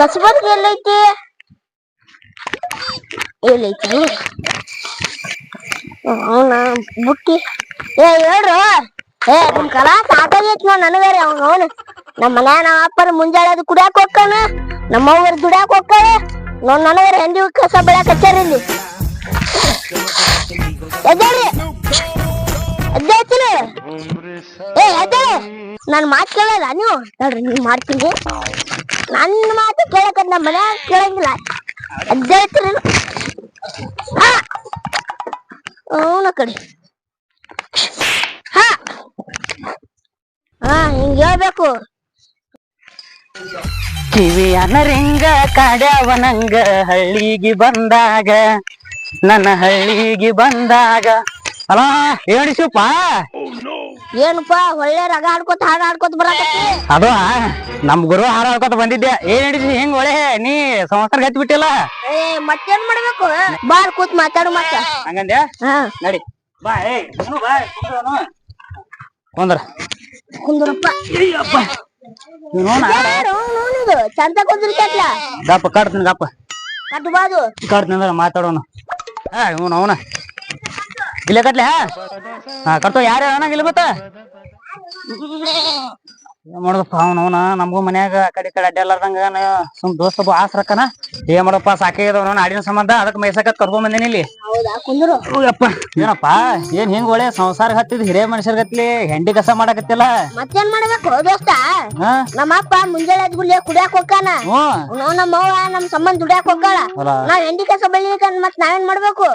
ಕಸಬರ್ಗಿ ಎಲ್ಲೈತಿ ಎಲ್ಲೈತಿ ಅವನ ಬುಟ್ಟಿ. ಏ, ಹೇಳ್ರು. ಏ, ನಿಮ್ ಕಲಾ ಸಾಕಾಗೈತಿ ನೋಡ್ ನನಗಾರಿ. ಅವ್ನು, ಅವನು. ನಮ್ಮ ಮನ್ಯಾಗ ನಮ್ಮ ಅಪ್ಪನ ಮುಂಜಾನೆ ಅದು ಕುಡಿಯಾಕ ಹೋಗ್ತಾನ. ನಮ್ಮ ಅವ್ವರ್ ದುಡ್ಯಾಕ ಹೋಗ್ತಾಳ. ನನಗಾರ ಹೆಂಡಿ ಕಸ ಬೆಳ್ಯಾಕ ಹಚ್ಚಾರ ಇಲ್ಲಿ. ಎದ್ದೇಳಿ. ಎದ್ದೇಳ್ತೀನಿ. ಏ, ಎದ್ದೇಳಿ. ನಾನು ಮಾತು ಕೇಳಲ್ಲ ನೀವು. ನೋಡ್ರಿ, ನೀವು ಮಾಡ್ತೀನಿ. ನನ್ನ ಮಾತು ಕೇಳಕ ನಮ್ಮ ಮನೆ ಕೇಳಂಗಿಲ್ಲ. ಎದ್ದೇಳ್ತೀನಿ ಅವನ ಕಡೆ. ಹಾ. ಹಾ, ಹಿಂಗ ಹೇಳ್ಬೇಕು. ಕಿವಿಯನ ರಿಂಗ ಕಾಡ್ಯಾವನಂಗ ಹಳ್ಳಿಗೆ ಬಂದಾಗ, ನನ್ನ ಹಳ್ಳಿಗೆ ಬಂದಾಗ ಅಲ್ಲ ಹೇಳಿ ಶಿವಪ್ಪ ಏನಪ್ಪ ಒಳ್ಳೆ ರಗ ಆಡ್ಕೊತ ಹಾಡ ಆಡ್ಕೊತ ಬರಾಕತ್ತಿ? ಅದು ನಮ್ ಗುರು ಹಾರ ಹಾಡ್ಕೊತ ಬಂದಿದ್ದೆ. ಏನ್ ಹಿಡಿಸಿ ಹೆಂಗ್ ಒಳ್ಳೆ ನೀ ಸಂಸಾರ ಹತ್ತಿ ಬಿಟ್ಟಿಲ್ಲ? ಏ ಮತ್ತೇನ್ ಮಾಡ್ಬೇಕು? ಬಾರ್ ಕೂತ್ ಮಾತಾಡು ಮತ್ತೆ. ಹಂಗಂದ್ಯ? ನಡಿ. ಬಾ ಏ ಬಾ ಕುಂದ್ರು ಕುಂದ್ರಪ್ಪ. ಚಂದ ಕುಂದಿರ್ತೈತ್ಲ? ಗಪ್ಪ ಕಾಡ್ತೀನಿ ಗಪ್ಪ. ಕಟ್ಟು ಬಾದು. ಕಾಡ್ತೀನಿ ಅಂದ್ರೆ ಮಾತಾಡೋನು. ಹಾ ಇವನು ಅವನ. ಇಲ್ಲೇ ಕಟ್ಲೆ ಹಾ? ಯಾರು ಇಲ್ಲ ಗೊತ್ತಾ ಏನ್ ಮಾಡೋದಪ್ಪ ಅವನ ಅವನ ನಮಗೂ ಮನ್ಯಾಗ ಆ ಕಡೆ ಈ ಕಡೆ ಸುಮ್ ದೋಸ್ತ ಒಬ್ಬ ಆಸ್ರಕ್ಕನ? ಏನ್ ಮಾಡಪ್ಪ ಸಾಕಾಗ್ಯದ ಅವನ ಆಡಿನ ಸಂಬಂಧ ಅದಕ್ಕೆ ಮೈಸಕತ್ ಕರ್ಕೊಂಡ್ ಬಂದೇನಿ ಇಲ್ಲಿ? ಅಪ್ಪ ಏನಪ್ಪ ಏನ್ ಹಿಂಗ್ ಒಳ್ಳೆ ಸಂಸಾರ ಹತ್ತಿದ್ ಹಿರಿಯ ಮನುಷ್ಯರ್ ಗತ್ಲಿ ಹೆಂಡಿ ಕಸ ಮಾಡಕತ್ತಿಲ್ಲ? ಮತ್ತೇನ್ ಮಾಡ್ಬೇಕು ದೋಸ್ತ? ಹಾ? ನಮ್ಮ ಅಪ್ಪ ಮುಂಜಾನೆ ಎದ್ದು ಗುಳ್ಳೆ ಕುಡಿಯಾಕ ಹೋಗ್ತಾನ ಹ್ಞೂ. ನಾವ್ ನಮ್ಮ ಅವ್ವ ನಮ್ ಸಂಬಂಧ ದುಡಿಯಾಕ ಹೋಗ್ತಾಳ ಅಲ್ಲ. ನಾವ್ ಹೆಂಡಿ ಕಸ ಬೆಳಿಲಿಕ್ಕ ಮತ್ ನಾವೇನ್ ಮಾಡ್ಬೇಕು?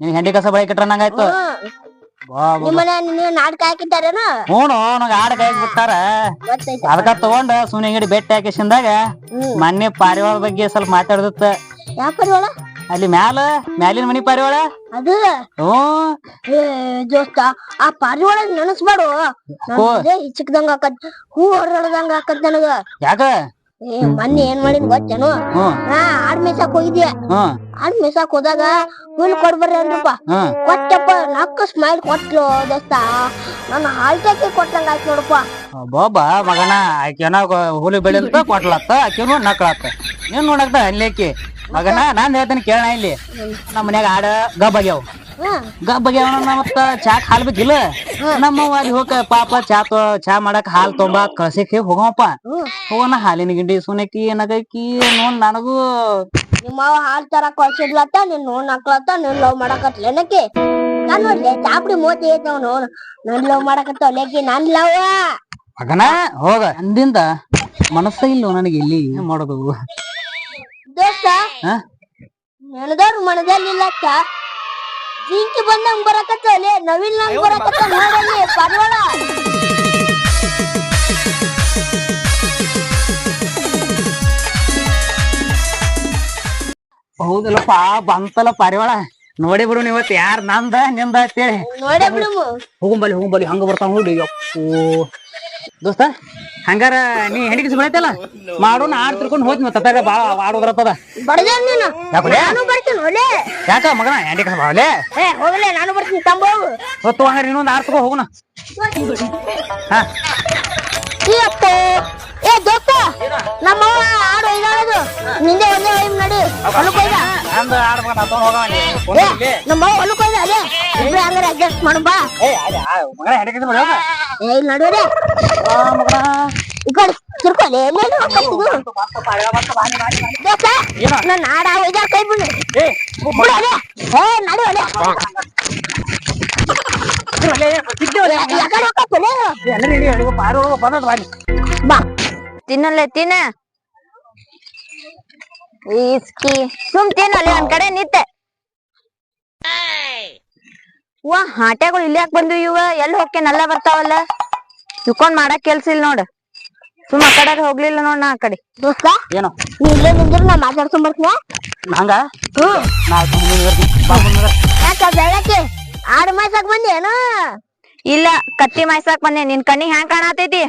ನೀನ್ ಹೆಂಡಿ ಕಸ ಬಳಕಿಟ್ರ ನಂಗಾಯ್ತು ಹ್ಮ್. ಬಾ ಬಾ ನಿಮ್ ಮನೆ ನೀವು ನಾಟಕ ಹಾಕಿದ್ದಾರೇನು ಹ್ಞೂ ನಂಗ ಆಡ ಕೈ ಬಿಟ್ಟಾರ ಅದಕ್ಕ ತಗೊಂಡ ಸುಮ್ನೆ ಹಿಂಗಡಿ ಬೆಟ್ಟ ಹಾಕಿಸಿಂದಾಗ ಮೊನ್ನೆ ಪಾರಿವಾಳ ಬಗ್ಗೆ ಸ್ವಲ್ಪ ಮಾತಾಡದತ್ತ. ಯಾವ ಪರಿವಾಳ? ಅಲ್ಲಿ ಮ್ಯಾಲ ಮ್ಯಾಲಿನ ಮನಿ ಪಾರಿವಾಳ? ಅದು? ಹ್ಞೂ. ಏ ದೋಸ್ತ ಆ ಪಾರಿವಾಳ ನೆನಸ್ಬೇಡು. ಹೋ. ಹಿಚ್ಚಕ್ದಂಗ ಆಕತ್ ಹೂ ಹೊರಳದಂಗ ಆಕತ್ ನನಗ. ಯಾಕ? ಏ ಮೊನ್ನೆ ಏನ್ ಮಾಡಿನ್ ಗೊತ್ತೇನು? ನಾ ಆಡ್ ಮೇಯ್ಸಾಕ್ ಹೋಗಿದ್ದೆ ಹ್ಮ್ ಆಡ್ ಮೇಯ್ಸಾಕ್ ಹೋದಾಗ ಹುಲ್ ಕೊಡ್ಬರ್ರಿ ಅಂದ್ರಪ್ಪ. ಕೊಟ್ಟಪ್ಪ ನಕ್ಕ ಸ್ಮೈಲ್ ಕೊಟ್ಲು ದೋಸ್ತ. ನನ್ನ ಹಾಲ್ಟಾಕಿ ಕೊಟ್ಟಂಗ ಆಯ್ತು ನೋಡಪ್ಪ. ಬಾಬಾ ಮಗನ ಆಕೆನ ಹುಲಿ ಬೆಳಿ ಅಂತ ಕೊಟ್ಲತ್ತ ಆಕೆನು ನಕ್ಕಳತ್ತ ಏನ್ ನೋಡಕ್ತ ಅಲ್ಲೇಕಿ ಮಗನ ನಾನ್ ಹೇಳ್ತೇನೆ ಕೇಳಣ ಇಲ್ಲಿ. ನಮ್ಮ ಮನ್ಯಾಗ ಆಡ ಗಬ್ಬಗ್ಯಾವ ಹ್ಮ್ ಗಬ್ಬಗ್ಯಾವ ಮತ್ತ ಚಾಕ್ ಹಾಲ್ ಬೇಕಿಲ್ಲ ನಮ್ಮವ್ವ ಅಲ್ಲಿ ಹೋಗ ಪಾಪ ಚಾ ತೊ ಚಾ ಮಾಡಕ್ ಹಾಲ್ ತೊಂಬಾ ಕಳ್ಸಕ್ಕೆ ಹೋಗವಪ್ಪ. ಹೋಗೋಣ ಹಾಲಿನ ಗಿಂಡಿ ಸುನಕಿ ಏನಗೈಕಿ ನೋಡ್ ನನಗೂ. ನಿಮ್ಮವ ಹಾಲ್ ತರ ಕೊಡ್ಸಿದ್ಲತ್ತ ನೀನ್ ನೋಡ್ ಹಾಕ್ಲತ್ತ ನೀನ್ ಲವ್ ಮಾಡಕತ್ಲೇನಕ್ಕೆ ನಾನ್ ನೋಡ್ಲೆ ಚಾಪಡಿ ಮೋತಿ ಐತೆ ಅವ್ನು ನನ್ ಲವ್ ಮಾಡಕತ್ತ ಲೇಕಿ ನನ್ ಲವ್ ಮಗನ ಹೋಗ. ಅಂದಿಂದ ಮನಸ್ಸ ಇಲ್ಲ ನನಗೆ ಇಲ್ಲಿ? ಏನ್ ಮಾಡೋದು? ದೋಸ್ತ ಹಾ? ಮನದಲ್ಲಿ ಮನದಲ್ಲಿಲ್ಲಕ್ಕ ಜಿಂಕಿ ಬಂದಂಗ್ ಬರಕತ್ತಲೆ ನವಿಲ್ ನಂಗ್ ಬರಕತ್ತ ನೋಡಲ್ಲಿ ಪರ್ವಾಳ. ಹೌದಲ್ಲಪ್ಪ ಬಂತಲ್ಲ ಪಾರಿವಾಳ. ನೋಡಿ ಬಿಡು ಇವತ್ತು ಯಾರ್ ನಂದ ನಿಂದ ಅಂತೇಳಿ. ನೋಡೇ ಬಿಡು. ಹೋಗುಂಬಲ್ಲಿ ಹೋಗಂಬಲ್ಲಿ ಹಂಗ ಬರ್ತಾವ ನೋಡಿ. ಅಪ್ಪೋ ದೋಸ್ತ ಹಂಗಾರ ನೀ ಹೆಂಡಿಗೆ ಬೆಳಿತಲ್ಲ ಮಾಡೋಣ ಆಡ್ ತಿರ್ಕೊಂಡು ಹೋದ್ ಮತ್ತೆ ಬಾಳ ಆಡೋದ್ರತ್ತದ ನೀನು? ಬರ್ತೀನಿ ಯಾಕ ಮಗನ ಹೆಂಡಿ ಕಸ ಬಾವಲೆ ಏ ಹೋಗಲೇ ನಾನು ಬರ್ತೀನಿ ತಂಬ ಹೊತ್ತು ಹಂಗಾರ ಇನ್ನೊಂದು ತಗೋ ಹೋಗುಣ ಹಾ. ಏ ದೋಸ್ತ ನಮ್ಮವ್ವ ಆಡು ಇದಾಳದು ನಿಂದೆ ಒಂದೇ ವೈಮ್ ನಡಿ ಹೊಲಕ್ ಹೋಯ್ದ ನಂದು ಆಡ್ ಮಗನ ತಗೊಂಡ್ ಹೋಗವ ನೀ. ನಮ್ಮವ್ವ ಹೊಲಕ್ ಹೋಯ್ದ ಅದೇ ಇಬ್ರು ಹಂಗಾರೆ ಅಡ್ಜಸ್ಟ್ ಮಾಡು ಬಾ ಏ ಅದೇ ಆ ಮಗನ ಏ ಇಲ್ಲಿ ನಡುವರೆ ಮಗನ ಈ ಕಡೆ ತಿರ್ಕೊಳ್ಳಿ ಎಲ್ಲೆಲ್ಲಿ ಹೋಗ್ತಿದ್ದು ದೋಸ್ತ ಏನ? ನನ್ನ ಆಡ ಹೋಯ್ದ ಕೈ ಬಿಡು ಏ ಬಿಡು ಅಲೆ ಏ ನಡು ಯಾಕಡೆ ಎಲ್ಲರೂ ಪಾರು ಬಾಲಿ ಬಾ ತಿನ್ನಲ್ಲೇ ತಿನ್ನ. ಈಸ್ಕಿ ಸುಮ್ ತಿನ್ನಲ್ಲಿ ಒಂದ್ ಕಡೆ ನಿತ್ತೆ ವಾ ಹಾಟ್ಯಾಗಳು ಇಲ್ಲಿ ಯಾಕೆ ಬಂದು ಇವ? ಎಲ್ಲಿ ಹೋಗ್ಕೆ ನಲ್ಲ ಬರ್ತಾವಲ್ಲ? ಇಕ್ಕೊಂಡ್ ಮಾಡಕ್ ಕೆಲ್ಸ ಇಲ್ಲ ನೋಡ. ಸುಮ್ ಆ ಕಡೆ ಹೋಗ್ಲಿಲ್ಲ ನೋಡ್ ನಾ ಆ ಕಡೆ. ದೋಸ್ತ ಏನು? ನೀ ಇಲ್ಲೇ ನಿಂದ್ರು ನಾ ಮಾತಾಡ್ಕೊಂಡ್ ಬರ್ತೀನಿ ಹಂಗ? ಹ್ಮ್. ಯಾಕ ಆಡು ಮಾಸಕ್ ಬಂದೇನು ಇಲ್ಲ ಕತ್ತಿ ಮಾಯ್ಸಾಕ್ ಬಂದೆ. ನಿನ್ ಕಣ್ಣಿಗೆ ಹ್ಯಾಂಗ್ ಕಾಣತೈತಿ?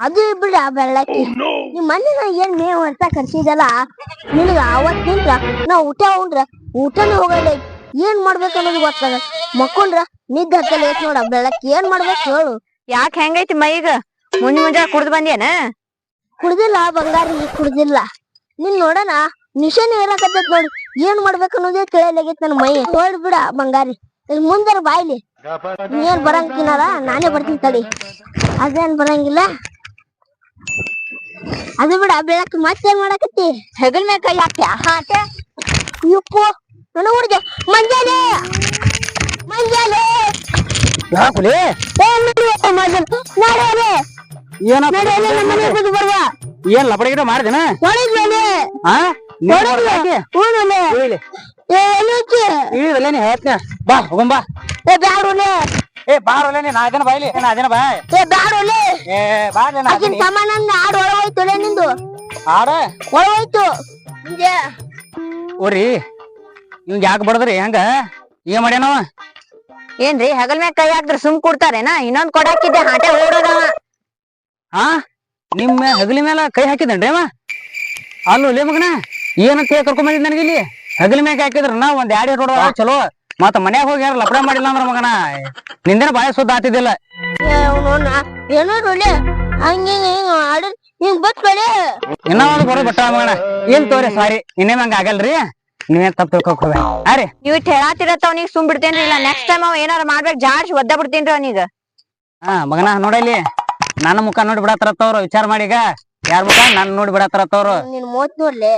ಅದು ಬಿಡ ಬೆಳ್ಳಕ್ಕಿ. ನಿಮ್ ಮನೇನ ಏನ್ ಮೇವ್ ಅಂತ ಕರ್ಸಿದಲ್ಲ ನಿನಗ ಅವತ್ತಿಂದ ನಾ ಊಟ ಉಂಡ್ರ ಊಟನ ಹೋಗಲ್ಲ ಏನ್ ಮಾಡ್ಬೇಕು ಅನ್ನೋದು ಗೊತ್ತಾಗ ಮಕ್ಕೊಂಡ್ರ ನಿದ್ದೆ ಹತ್ತಲ್ಲ ಐತ್ ನೋಡ ಬೆಳ್ಳಕ್ಕಿ ಏನ್ ಮಾಡ್ಬೇಕು ಹೇಳು. ಯಾಕ್ ಹೆಂಗೈತಿ ಮೈಗ ಮುಂಜ್ ಮುಂಜಾ ಕುಡ್ದು ಬಂದೇನ ಕುಡ್ದಿಲ್ಲ ಬಂಗಾರಿ ಕುಡ್ದಿಲ್ಲ. ನಿನ್ ನೋಡಣ ನಿಶಾನ ಇರಕತ್ತೈತ್ ನೋಡಿ ಏನ್ ಮಾಡ್ಬೇಕು ಅನ್ನೋದೇ ತಿಳಿಯಲಾಗೈತ್ ನನ್ ಮೈ. ಹೇಳ್ ಬಿಡ ಬಂಗಾರಿ. ಇಲ್ಲಿ ಮುಂದರ ಬಾಯ್ಲಿ. ನೀನ್ ಬರಂಗಿನಾರ ನಾನೇ ಬರ್ತೀನಿ ತಡಿ. ಅದೇನ್ ಬರಂಗಿಲ್ಲ. ಅದು ಬಿಡ ಬೆಳಕ್ ಮತ್ತೇನ್ ಮಾಡಕತ್ತಿ. ಹೆಗಲ್ ಮೇ ಕೈ ಹಾಕ್ತ್ಯಾ ಹಾಕೆ ಯಪ್ಪು ನನ್ನ ಹುಡುಗ ಮಂಜಾನೆ ಮಂಜಾನೆ ಯಾಕುಲಿ? ನಡೆಯಲೆ ಏನ ನಡೆಯಲೆ ನಮ್ಮ ಮನೆ ಬಂದು ಬರುವ. ಏನ್ ಲಪಡ ಗಿಡ ಮಾಡಿದೇನ? ಹೊಡಿದ್ಮೇಲೆ ಹಾ ಹೊಡಿದ್ಲೆ. ಹೂನಲೆ ಏ ಎಲ್ಲಿಚ್ಚಿ ಇಳಿದಲ್ಲ ನೀ ಹೇಳ್ತೀನಿ. ಬಾ ಹೋಗಂ ಬಾ. ಏ ಬ್ಯಾಡುಲೆ. ಏ ಬಾರಲ್ಲ ನೀ ನಾ ಜನ ಬಾಯ್ಲಿ ನಾ ಜನ ಬಾಯ್. ಏ ಬ್ಯಾಡುಲೆ. ಏ ಬಾ ನಾ ಆಕಿನ ಸಾಮಾನನ್ನ ಆಡ್ ಒಳಗೋಯ್ತು ನಿಂದು. ಆಡ? ಒಳಗೋಯ್ತು. ಹಿಂಗೆ. ಓರಿ ಇವ್ ಯಾಕೆ ಬಡದ್ರಿ? ಹೆಂಗ? ಏನ್ ಮಾಡ್ಯಾನವ? ಏನ್ರಿ ಹಗಲ್ ಮ್ಯಾಗ ಕೈ ಹಾಕ್ದ್ರ ಸುಮ್ ಕೊಡ್ತಾರೇನ? ಇನ್ನೊಂದ್ ಕೊಡಾಕಿದ್ದೆ ಹಾಟೆ ಓಡೋದವ. ಹಾ ನಿಮ್ಮ ಹಗಲಿ ಮೇಲೆ ಕೈ ಹಾಕಿದನ್ರಿ ಅವ? ಅಲ್ಲೂ ಲೇ ಮಗನ ಏನಂತ ಕೈ ಕರ್ಕೊಂಡ್ ಬಂದಿದ್ ನನಗೆ ಇಲ್ಲಿ? ಹಗಲಿ ಮ್ಯಾಗ ಹಾಕಿದ್ರ ನಾ ಒಂದ್ ಎರಡು ರೋಡ್ ಚಲೋ. ಮತ್ತ ಮನ್ಯಾಗ ಹೋಗಿ ಯಾರು ಲಪಡ ಮಾಡಿಲ್ಲ ಅಂದ್ರ ಮಗನ ನಿಂದೇನ ಬಾಯ ಸುದ್ದ ಆತಿದ್ದಿಲ್ಲ. ಏನೋ ಒಳ್ಳೆ ಹಂಗೆ ಹಿಂಗ ಆಡ ಹಿಂಗ್ ಬತ್ಕೊಳ್ಳಿ ಇನ್ನ ಒಂದು ಬರೋ ಬಟ್ಟ ಮಗನ ಏನ್ ತೋರಿ ಸಾರಿ ಇನ್ನೇನ್ ಹಂಗ ಆಗಲ್ರಿ? ನೀವೇನ್ ತಪ್ಪು ಅರೆ ನೀವ್ ಇಟ್ ಹೇಳಾತಿರತ್ತ ಅವ್ನಿಗೆ ಸುಮ್ ಬಿಡ್ತೇನ್ರಿ ಇಲ್ಲ. ನೆಕ್ಸ್ಟ್ ಟೈಮ್ ಅವ ಏನಾರ ಮಾಡ್ಬೇಕು ಜಾಡ್ಸಿ ಒದ್ದ ಬಿಡ್ತೇನ್ರಿ ಅವನಿಗ. ಹಾ ಮಗನ ನೋಡಲಿ ನನ್ನ ಮುಖ ನೋಡಿ ಬಿಡತ್ತರತ್ತವ್ರು ವಿಚಾರ ಮಾಡೀಗ ಯಾರ ಮುಖ? ನನ್ ನೋಡಿ ಬಿಡತ್ತರತ್ತವ್ರು ನಿನ್ ನೋಡ್ಲಿ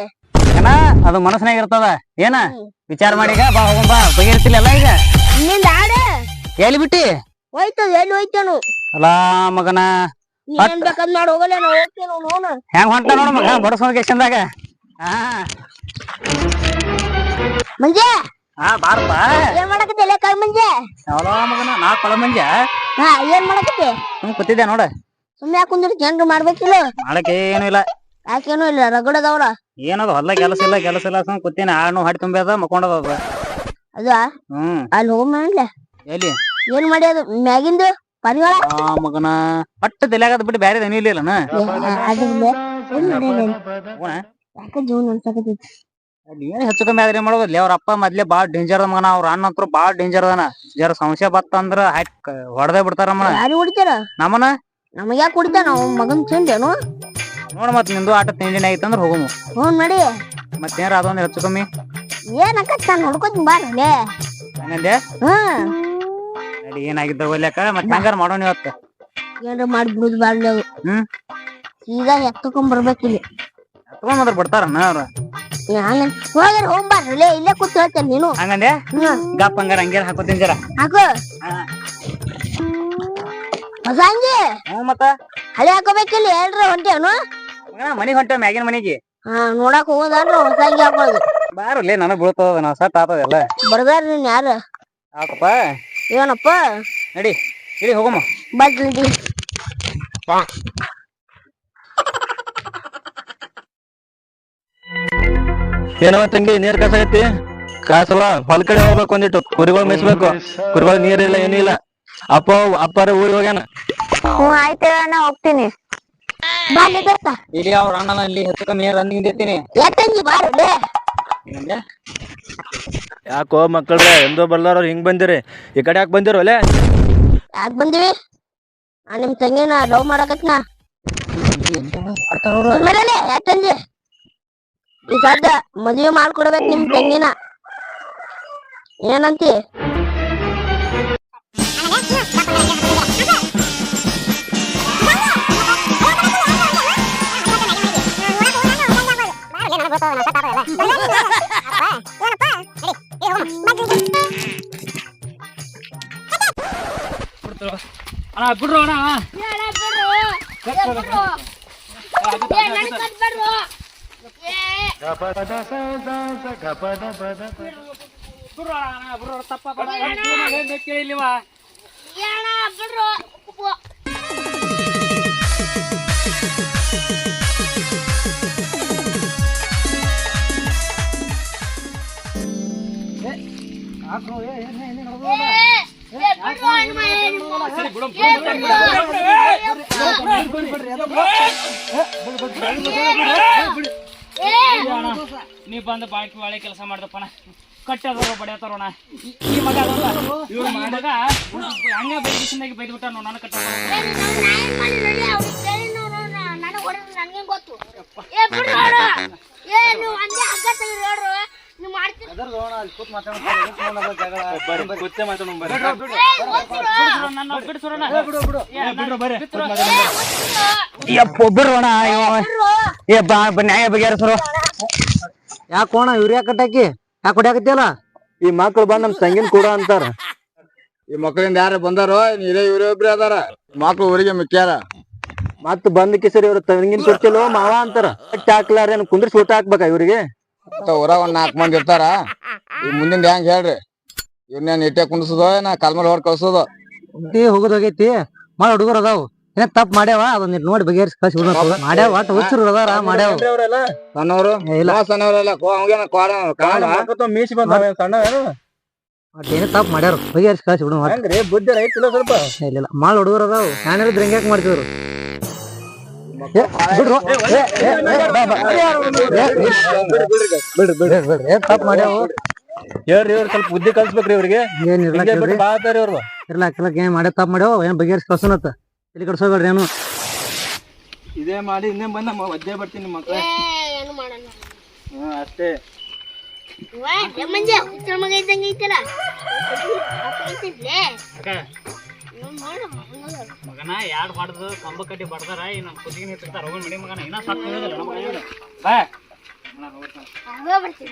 ಏನ ಅದು ಮನಸ್ಸಿನಾಗ ಇರ್ತದ. ಏನ? ವಿಚಾರ ಮಾಡೀಗ ಬಾ ಹೋಗಂ ಬಾ. ಬಗೆಹರಿತಿಲ್ಲ ಈಗ? ನಿಂದ ಆಡ. ಎಲ್ಲಿ ಬಿಟ್ಟಿ? ಹೋಯ್ತದ ಎಲ್ಲಿ ಹೋಯ್ತೇನು ಅಲಾ ಮಗನ ಏನ್ ಬೇಕಂದ್ ಮಾಡಿ ಹೋಗಲ್ಲ ನಾ ಹೋಗ್ತೇನೆ ನೋನು ಹೆಂಗ್ ಹೊಂಟ ನೋಡ ಮಗ ಬಡಸೋದ್ ಗೆಷ್ಟಂದಾಗ ಹಾ. ಮಂಜೆ? ಹಾ ಬಾರಪ್ಪ. ಏನ್ ಮಾಡಕತ್ತಿಲ್ಲ ಕಳ್ ಮಂಜೆ? ಅವಲ ಮಗನ ನಾ ಕೊಳ ಮಂಜ. ಹಾ ಏನ್ ಮಾಡಕತ್ತಿ? ಸುಮ್ ಕೂತಿದ್ದೆ ನೋಡ. ಸುಮ್ನೆ ಯಾಕುಂದ್ರಿ ಜನರು ಮಾಡ್ಬೇಕಿಲ್ಲ ಮಾಡಕ್ ಏನು ಇಲ್ಲ. ಯಾಕೇನು ಇಲ್ಲ ರಗಡದವ್ರ ಏನದು ಹೊಲ ಕೆಲಸ ಇಲ್ಲ ಕೆಲಸ ಇಲ್ಲ ಸುಮ್ ಕೂತೀನಿ ಆಳ್ನು ಹಡಿ ತುಂಬ್ಯದ ಮಕ್ಕೊಂಡದ ಅದು. ಅದ? ಹ್ಮ್. ಅಲ್ಲಿ ಹೋಗ್ಮೇಲೆ ಎಲ್ಲಿ? ಏನ್ ಮಾಡಿ ಅದು? ಮ್ಯಾಗಿಂದು ಪರಿವಾಳ? ಆ ಮಗನ ಪಟ್ಟ ತಲೆಯಾಗದ ಬಿಟ್ಟು ಬ್ಯಾರೆ ಏನು ಇಲ್ಲನ ಅದು. ಏನ್ ಮಾಡ್ಯಾನ? ಯಾಕ ಜೀವನ ಅನ್ಸಕತ್ತೈತಿ. ಏನ್ ಹೆಚ್ಚು ಕಮ್ಮಿ ಆದ್ರೆ ಏನ್ ಅವ್ರ ಅಪ್ಪ ಮೊದ್ಲೇ ಬಾಳ್ ಡೇಂಜರ್ ಅದ ಮಗನ. ಅವ್ರ ಅಣ್ಣ ಅಂತೂ ಬಾಳ್ ಡೇಂಜರ್ ಅದಾನ. ಜರ ಸಂಶಯ ಬತ್ತಂದ್ರ ಹಾಕ್ ಹೊಡೆದೇ ಬಿಡ್ತಾರ ಮನ ಯಾರು ಹೊಡಿತಾರ? ನಮ್ಮನ? ನಮಗ ಯಾಕೆ ಹೊಡಿತಾನ ನಾವು ಮಗನ್ ತಿಂಡೇನು ನೋಡ ಮತ್ ನಿಂದು ಆಟ ತಿಂಡಿನ ಆಯ್ತಂದ್ರ ಹೋಗಮು. ಮಾಡಿ ನಡಿ. ಮತ್ತೇನಾರ ಅದೊಂದ್ ಹೆಚ್ಚು ಕಮ್ಮಿ? ಏನ್ ಅಕ್ಕ ನಾನು ನೋಡ್ಕೊತೀನಿ ಬಾ ಹಂಗಂದೆ? ಹ್ಮ್ ನಡಿ ಏನಾಗಿದ್ದ ಒಲ್ಯಾಕ? ಮತ್ ಹಂಗಾರ ಮಾಡೋಣ ಇವತ್ತ? ಏನ್ರ ಮಾಡಿ ಬಿಡುದು ಬಾರ್ಲೆ ಹ್ಮ್? ಸೀದಾ ಎತ್ತಕೊಂಡ್ ಬರ್ಬೇಕಿಲ್ಲಿ ತಗೊಂಡ್ ಬಂದ್ರ ಬಿಡ್ತಾರನ್ನ ಅವ್ರ? ನಾನು ಹೋಗ್ಯಾರ ಲೇ ಇಲ್ಲೇ ಕೂತ್ ಹೇಳ್ತೇನೆ ನೀನು. ಹಂಗಂದೆ? ಹ್ಮ್ ಗಪ್ಪ ಹಂಗಾರ ಹಂಗೇನ ಹಾಕೋತೀನಿ ಜರ? ಹಾಕು. ಹಾ. ಹೊಸ ಹಂಗೆ ಹ್ಞೂ ಮತ್ತ? ಹಳೆ ಹಾಕೋಬೇಕಿಲ್ಲ ಹೇಳ್ರ ಹೊಂಟೇನು ಮನಿಗ್ ಹೊಂಟ ಮ್ಯಾಗಿನ ಮನಿಗೆ. ಹಾ ನೋಡಕ್ ಹೋಗೋದ ಹೊಸ ಹಂಗೆ ಹಾಕೋದು ಬಾರಲ್ಲೇ ನನಗ್ ಬೀಳ್ತದ ನಾವ್ ಸಟ್ ಆತದೆಲ್ಲ ಬರ್ದಾರ ನೀನ್ ಯಾರು. ಆತಪ್ಪ. ಏನಪ್ಪ? ನಡಿ ಇಡಿ ಹೋಗಮ್ಮ. ಬಜ್ಲಿ ಏನವ ತಂಗಿ ನೀರ್ ಕಾಸಾಗೈತಿ ಕಾಸವ? ಹೊಲ ಕಡೆ ಹೋಗ್ಬೇಕು ಒಂದಿಟ್ಟು. ಕುರಿಗಳು ಮೇಯಿಸ್ಬೇಕು. ಕುರಿಗಳು ನೀರಿಲ್ಲ ಏನಿಲ್ಲ ಅಪ್ಪ ಅಪ್ಪಾರ ಊರಿಗೆ ಹೋಗ್ಯಾನ. ಹ್ಞೂ ಆಯ್ತು ನಾ ಹೋಗ್ತೀನಿ. ಇಲ್ಲಿ ಅವ್ರ ಅಣ್ಣನ ಇಲ್ಲಿ ಹೆಚ್ಚು ಕಮ್ಮಿ ಎತ್ತಂಗಿ ಯಾಕೋ ಮಕ್ಕಳ್ರೆ ಎಂದೋ ಬರ್ಲಾರ ಹಿಂಗ್ ಬಂದಿರಿ. ಈ ಕಡೆ ಯಾಕೆ ಬಂದಿರೋ ಅಲ್ಲೇ? ಯಾಕೆ ಬಂದಿವಿ? ಆ ನಿಮ್ ತಂಗಿನ ಲವ್ ಮಾಡಕತ್ನ? ಮೇಲೆ ಯಾಕಂದಿ ಈ ಸದ್ದ ಮದುವೆ ಮಾಡ್ಕೊಡ್ಬೇಕು ನಿಮ್ ತಂಗಿನ. ಏನಂತಿ? ಅಣ್ಣ ಬಿಡ್ರು ಅಣ್ಣ ಬಿಡ್ರು ಅಣ್ಣ ಬಿಡ್ರು ತಪ್ಪ ಕೇಳಿಲ್ವಾ ನೀ ಬಂದು ಬಾಕಿ ಒಳ್ಳೆ ಕೆಲಸ ಮಾಡ್ದಪ್ಪಣ ಕಟ್ಟದ ಬಡಿಯತ್ತಾರೋಣ ಈ ಮಗ ಇವ್ರ ಮಗ. ಹಂಗ ಬೈದಿಸಿಂದಾಗಿ ಬೈದ್ಬಿಟ್ಟ ನೋ ನಾನು ಕಟ್ಟ ನನಗೆ ಗೊತ್ತು. ಏ ಬಿಡು ಬಗೆ ಯಪ್ಪ ಬಿಡ್ರೋಣ ಏ ಬಾ ಬ- ನ್ಯಾಯ ಬಗೆಹರಿಸ್ರು. ಯಾಕೋಣ ಯೂರಿಯಾ ಕಟ್ಟಾಕಿ? ಯಾಕೆ ಹೊಡ್ಯಾಕತ್ತಿಯಲ್ಲ? ಈ ಮಕ್ಳು ಬಂದ್ ನಮ್ ತಂಗಿನ ಕೂಡ ಅಂತಾರ. ಈ ಮಕ್ಕಳಿಂದ ಯಾರು ಬಂದಾರೋ ಇರೇ ಇವ್ರ ಒಬ್ರಿ ಅದಾರ. ಮಕ್ಳು ಊರಿಗೆ ಮಿಕ್ಕ್ಯಾರ ಮತ್ ಬಂದ್ ಕಿಸರಿ ಇವ್ರ ತಂಗಿನ ಕೊಡ್ತಿಲ್ವ ಮಾವ ಅಂತಾರ. ಕಟ್ಟಿ ಹಾಕ್ಲಾರ ಕುಂದ್ರಿಸಿ ಊಟ ಹಾಕ್ಬೇಕ ಇವ್ರಿಗೆ? ಮತ್ತ ಊರಾಗ ಒಂದ್ ನಾಲ್ಕು ಮಂದಿ ಇರ್ತಾರ. ಈ ಮುಂದಿನ ಹೆಂಗ್ ಹೇಳ್ರಿ? ಇವ್ನೇನ್ ಇಟ್ಟೆ ನಾ ಏನ ಕಾಲ್ಮೇಲೆ ಹೊಡ್ ಕಳ್ಸೋದು? ಹುಟ್ಟಿ ಹೋಗೋದ್ ಹೋಗೈತಿ. ಮಾಡ ಹುಡುಗರು ಅದಾವು. ಏನ್ ತಪ್ಪ ಮಾಡ್ಯಾವ? ಅದನ್ನ ನೋಡಿ ಬಗೆಹರಿಸಿ ಕಳ್ಸಿ ಬಿಡೋಣ ಮಾಡ್ಯಾವ? ಒಟ್ಟು ಹುಚ್ಚರು ಅದಾರ ಮಾಡ್ಯಾವ. ಸಣ್ಣವ್ರು? ಇಲ್ಲ. ಸಣ್ಣವರೆಲ್ಲ ಅವಂಗೇನ ಕ್ವಾರ ಕಾಣ ಮೀಸಿ ಬಂದ ಸಣ್ಣ ಏನೇ ತಪ್ಪ ಮಾಡ್ಯಾರ? ಬಗೆಹರಿಸಿ ಕಳ್ಸಿ ಬಿಡೋಣ ಬುದ್ಧಿ ರೈಟ್ ಇಲ್ಲ ಸ್ವಲ್ಪ? ಇಲ್ಲ ಇಲ್ಲ. ಮಾಡ ಹುಡುಗರು ಅದಾವು. ನಾನು ಹೇಳಿದ್ರೆ ಹೆಂಗ್ಯಾಕ್ ಮಾಡ್ತಿದ್ರು? ಏನ್ ತಪ್ಪ ಮಾಡ್ಯಾವು ಹೇಳ್ರಿ ಇವ್ರು ಸ್ವಲ್ಪ ಬುದ್ಧಿ ಕಲ್ಸ್ಬೇಕ್ರಿ ಇವ್ರಿಗೆ. ಏನ್ ಇರ್ಲಾಕ್ ಹಿಂಗೆ ಬಿಟ್ಟು ಹೇಳ್ರಿ? ಬಾ ಅಂತಾರ ಇವ್ರು. ಇರ್ಲಾಕ್ ಇರ್ಲಾಕ್ ಏನ್ ಮಾಡ್ಯಾವ ತಪ್ಪ ಮಾಡ್ಯಾವ ಏನ್ ಬಗೆಹರಿಸಿ ಕಳ್ಸೋನತ್ತ ಇಲ್ಲಿ ಕಡ್ಸೋಬೇಡ್ರಿ ಏನು. ಇದೇ ಮಾಡಿ ಇನ್ನೇ ಬಂದ ಒದ್ದೆ ಬರ್ತೀನಿ ಮಕ್ಕಳ ಏನು ಮಾಡಲ್ಲ ಅಷ್ಟೇ. ಮಂಜ ಹುಚ್ಚರ ಮಗ ಇದ್ದಂಗೆ ಐತಲ್ಲ? ಐತಿದ್ಲೇ? ಮಗನ ಯಾಡ್ ಬಾಡ್ದು ಕಂಬ ಕಟ್ಟಿ ಬಡ್ದಾರ ಈ ನಮ್ ಕುದಿಗೆ ನಿಂತಿರ್ತಾರ ಹೋಗಿ ನಡಿ ಮಗನ ಇನ್ನ ಸಾಕ್ ತಿಳಿಯೋದಿಲ್ಲ ನಮಗ ಏನಿಲ್ಲ. ಬಾ. ಬರ್ತೀನಿ